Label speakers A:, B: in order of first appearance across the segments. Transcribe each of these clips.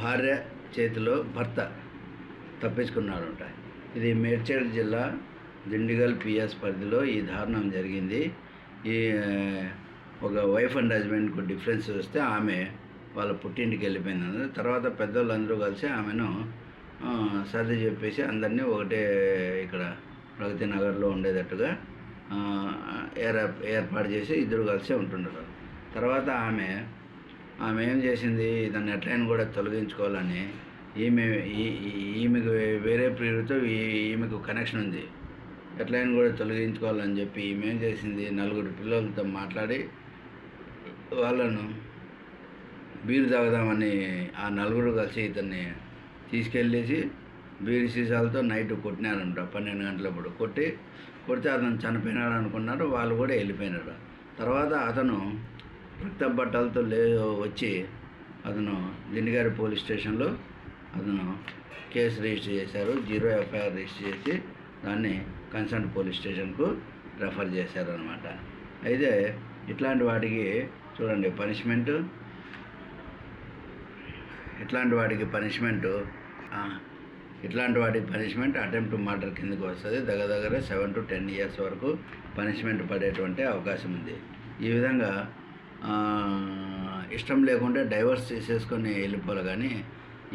A: భార్య చేతిలో భర్త తప్పించుకున్నాడంట. ఇది మేడ్చల్ జిల్లా దిండిగల్ పిఎస్ పరిధిలో ఈ దారుణం జరిగింది. ఈ ఒక వైఫ్ అండ్ హస్బెండ్కు డిఫరెన్స్ వస్తే ఆమె వాళ్ళ పుట్టింటికి వెళ్ళిపోయింది తర్వాత పెద్దవాళ్ళందరూ కలిసి ఆమెను సర్ది చెప్పేసి అందరినీ ఒకటే ఇక్కడ ప్రగతి నగర్లో ఉండేటట్టుగా ఏర్ ఏర్పాటు చేసి ఇద్దరు కలిసి ఉంటున్నారు తర్వాత ఆమె ఆమె ఏం చేసింది? దాన్ని ఎట్లయినా కూడా తొలగించుకోవాలని ఈమె ఈ- ఈమెకు వేరే ప్రియుడితో ఈ- ఈమెకు కనెక్షన్ ఉంది. ఎట్లయినా కూడా తొలగించుకోవాలని చెప్పి ఈమె ఏం చేసింది? నలుగురు పిల్లలతో మాట్లాడి వాళ్ళను బీరు తాగుదామని ఆ నలుగురు కలిసి ఇతన్ని తీసుకెళ్ళేసి బీరు సీసాలతో నైట్ కొట్టినారంట. పన్నెండు గంటలప్పుడు కొట్టి కొడితే అతను చనిపోయినాడు అనుకున్నారు. వాళ్ళు కూడా వెళ్ళిపోయినారు. తర్వాత అతను రక్త బట్టలతో లే వచ్చి అతను దిండిగారి పోలీస్ స్టేషన్లో అతను కేసు రిజిస్టర్ చేశారు. జీరో ఎఫ్ఐఆర్ రిజిస్టర్ చేసి దాన్ని కన్సర్న్ పోలీస్ స్టేషన్కు రెఫర్ చేశారు అనమాట అయితే ఇట్లాంటి వాటికి చూడండి పనిష్మెంటు ఇట్లాంటి వాటికి పనిష్మెంటు ఇట్లాంటి వాటికి పనిష్మెంట్ అటెంప్ట్ మర్డర్ కిందకి వస్తుంది. దగ్గర దగ్గర సెవెన్ టు టెన్ ఇయర్స్ వరకు పనిష్మెంట్ పడేటువంటి అవకాశం ఉంది. ఈ విధంగా ఇష్టం లేకుంటే డైవర్స్ చేసేసుకొని వెళ్ళిపోవాలి. కానీ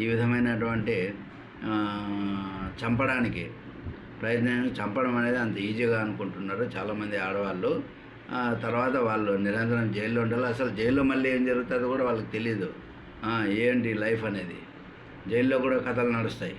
A: ఈ విధమైనటువంటి చంపడానికి ప్రయత్నం చంపడం అనేది అంత ఈజీగా అనుకుంటున్నారు చాలామంది ఆడవాళ్ళు. తర్వాత వాళ్ళు నిరంతరం జైల్లో ఉండాలి. అసలు జైల్లో మళ్ళీ ఏం జరుగుతుందో కూడా వాళ్ళకి తెలియదు ఏంటి లైఫ్ అనేది? జైల్లో కూడా కథలు నడుస్తాయి.